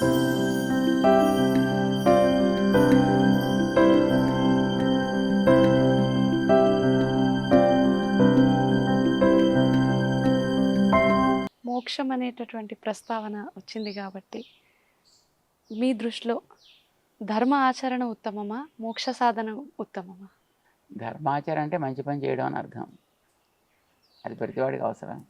మోక్షం అనేటటువంటి ప్రస్తావన వచ్చింది కాబట్టి మీ దృష్టిలో ధర్మ ఆచరణ ఉత్తమమా? మోక్ష సాధన ఉత్తమమా? ధర్మాచరణ అంటే మంచి పని చేయడం అని అర్థం. అది ప్రతివాడికి అవసరం.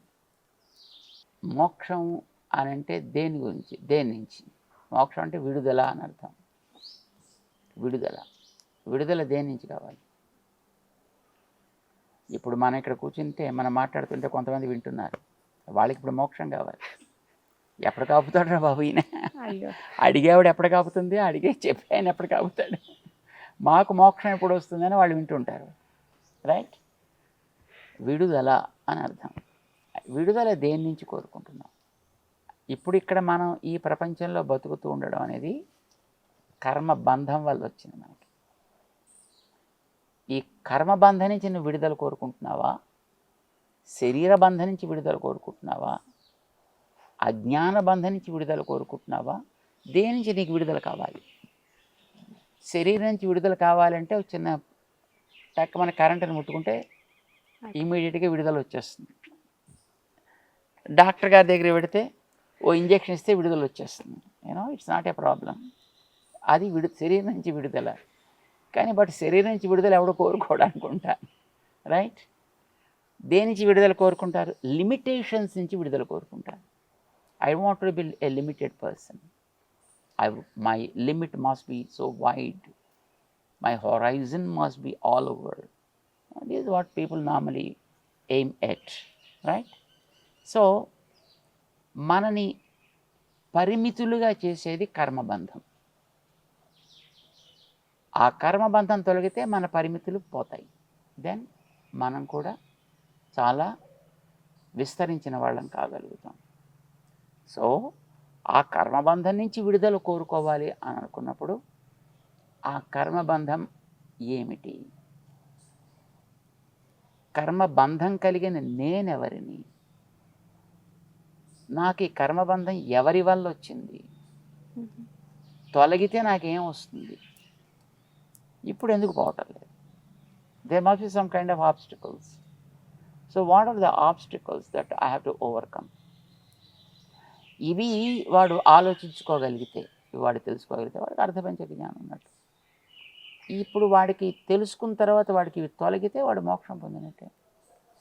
మోక్షం అని అంటే దేని గురించి? దేని నుంచి? మోక్షం అంటే విడుదల అని అర్థం. విడుదల. విడుదల దేని నుంచి కావాలి? ఇప్పుడు మనం ఇక్కడ కూర్చుంటే మనం మాట్లాడుతుంటే కొంతమంది వింటున్నారు. వాళ్ళకి ఇప్పుడు మోక్షం కావాలి. ఎప్పుడు కాపుతాడు రా బాబు ఈయన? అడిగేవాడు ఎప్పుడు కాపుతుంది? అడిగే చెప్పి ఆయన ఎప్పుడు కాపుతాడు? మాకు మోక్షం ఎప్పుడు వస్తుందని వాళ్ళు వింటుంటారు. రైట్? విడుదల అని అర్థం. విడుదల దేని నుంచి కోరుకుంటున్నాం? ఇప్పుడు ఇక్కడ మనం ఈ ప్రపంచంలో బతుకుతూ ఉండడం అనేది కర్మ బంధం వల్ల వచ్చింది మనకి. ఈ కర్మ బంధం నుంచి నువ్వు విడుదల కోరుకుంటున్నావా? శరీర బంధం నుంచి విడుదల కోరుకుంటున్నావా? అజ్ఞాన బంధం నుంచి విడుదల కోరుకుంటున్నావా? దేని నుంచి నీకు విడుదల కావాలి? శరీరం నుంచి విడుదల కావాలంటే ఒక చిన్న టక్క మన కరెంటుని ముట్టుకుంటే ఇమీడియట్గా విడుదల వచ్చేస్తుంది. డాక్టర్ గారి దగ్గర పెడితే ఓ ఇంజెక్షన్ ఇస్తే విడుదల వచ్చేస్తుంది you know it's not a problem అది విడు శరీరం నుంచి విడుదల. కానీ బట్ శరీరం నుంచి విడుదల ఎవడో కోరుకోవడానుకుంటా రైట్ దేని నుంచి విడుదల కోరుకుంటారు? లిమిటేషన్స్ నుంచి విడుదల కోరుకుంటారు. I want to be a limited person I my limit must be so wide my horizon must be all over this what people normally aim at right so మనని పరిమితులుగా చేసేది కర్మబంధం. ఆ కర్మబంధం తొలగితే మన పరిమితులు పోతాయి. దెన్ మనం కూడా చాలా విస్తరించిన వాళ్ళం కాగలుగుతాం. సో ఆ కర్మబంధం నుంచి విడుదల కోరుకోవాలి అని అనుకున్నప్పుడు ఆ కర్మబంధం ఏమిటి? కర్మబంధం కలిగిన నేనెవరిని? నాకు ఈ కర్మబంధం ఎవరి వల్ల వచ్చింది? తొలగితే నాకేం వస్తుంది? ఇప్పుడు ఎందుకు పోవటం లేదు they must be some kind of obstacles so what are the obstacles that I have to overcome ఇవి వాడు ఆలోచించుకోగలిగితే వాడు తెలుసుకోగలిగితే వాడికి అర్థపంచక జ్ఞానం ఉన్నట్టు. ఇప్పుడు వాడికి తెలుసుకున్న తర్వాత వాడికి ఇవి తొలగితే వాడు మోక్షం పొందినట్టే.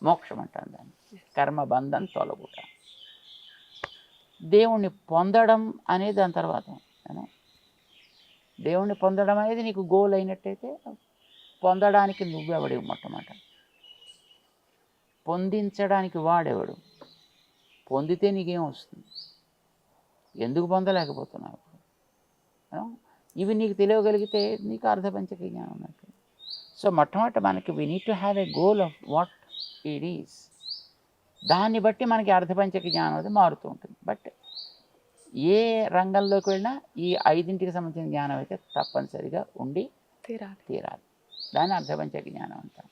మోక్షం అంటాను దాన్ని. కర్మబంధం తొలగుట. దేవుణ్ణి పొందడం అనేది దాని తర్వాత. దేవుణ్ణి పొందడం అనేది నీకు గోల్ అయినట్టయితే పొందడానికి నువ్వెవడివి మొట్టమాట పొందించడానికి వాడెవడు? పొందితే నీకేం వస్తుంది? ఎందుకు పొందలేకపోతున్నావు ఇప్పుడు? ఇవి నీకు తెలియగలిగితే నీకు అర్ధపంచక జ్ఞానం ఉన్నట్టు. సో మొట్టమొదటి మనకి we need to have a goal of what it is దాన్ని బట్టి మనకి అర్ధపంచక జ్ఞానం అనేది మారుతూ ఉంటుంది. బట్ ఏ రంగంలోకి వెళ్ళినా ఈ ఐదింటికి సంబంధించిన జ్ఞానం అయితే తప్పనిసరిగా ఉండి తీరాలి. తీరాలి. దాన్ని అర్ధపంచక జ్ఞానం అంటాం